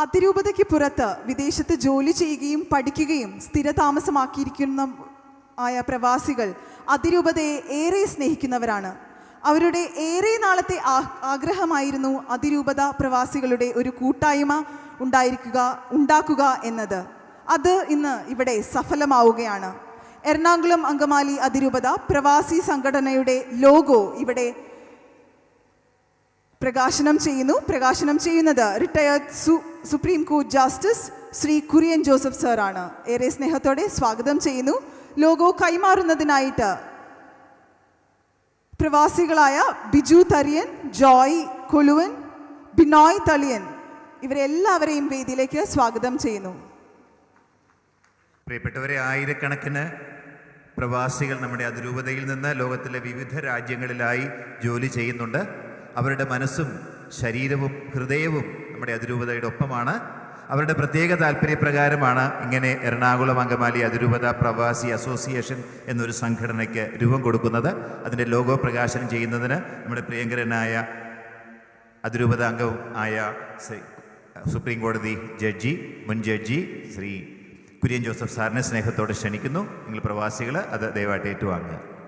അതിരൂപതയ്ക്ക് പുറത്ത് വിദേശത്ത് ജോലി ചെയ്യുകയും പഠിക്കുകയും സ്ഥിരതാമസമാക്കിയിരിക്കുന്ന ആയ പ്രവാസികൾ അതിരൂപതയെ ഏറെ സ്നേഹിക്കുന്നവരാണ്. അവരുടെ ഏറെ നാളത്തെ ആഗ്രഹമായിരുന്നു അതിരൂപത പ്രവാസികളുടെ ഒരു കൂട്ടായ്മ ഉണ്ടായിരിക്കുക ഉണ്ടാക്കുക എന്നത്. അത് ഇന്ന് ഇവിടെ സഫലമാവുകയാണ്. എറണാകുളം അങ്കമാലി അതിരൂപത പ്രവാസി സംഘടനയുടെ ലോഗോ ഇവിടെ പ്രകാശനം ചെയ്യുന്നു. പ്രകാശനം ചെയ്യുന്നത് റിട്ടയർഡ് സു supreme court justice Shri Kurian Joseph സാറാണ്. ഏറെ സ്നേഹത്തോടെ സ്വാഗതം ചെയ്യുന്നു. ലോഗോ കൈമാറുന്നതിനായിട്ട് പ്രവാസികളായ ബിജു തരിയൻ ജോയ് കൊലുവൻ ബിനോയ് തളിയൻ ഇവരെല്ലാവരെയും വേദിയിലേക്ക് സ്വാഗതം ചെയ്യുന്നു. പ്രിയപ്പെട്ടവരെ ആയിരക്കണക്കിന് പ്രവാസികൾ നമ്മുടെ അതിരൂപതയിൽ നിന്ന് ലോകത്തിലെ വിവിധ രാജ്യങ്ങളിലായി ജോലി ചെയ്യുന്നുണ്ട്. അവരുടെ മനസ്സും ശരീരവും ഹൃദയവും നമ്മുടെ അതിരൂപതയുടെ ഒപ്പമാണ്. അവരുടെ പ്രത്യേക താല്പര്യപ്രകാരമാണ് ഇങ്ങനെ എറണാകുളം അങ്കമാലി അതിരൂപത പ്രവാസി അസോസിയേഷൻ എന്നൊരു സംഘടനയ്ക്ക് രൂപം കൊടുക്കുന്നത്. അതിന്റെ ലോഗോ പ്രകാശനം ചെയ്യുന്നതിന് നമ്മുടെ പ്രിയങ്കരനായ അതിരൂപത അംഗവും ആയ സുപ്രീം കോടതി ജഡ്ജി മുൻ ജഡ്ജി ശ്രീ കുര്യൻ ജോസഫ് സാറിനെ സ്നേഹത്തോടെ ക്ഷണിക്കുന്നു. നിങ്ങൾ പ്രവാസികൾ അത് ദയവായിട്ട് ഏറ്റുവാങ്ങുക.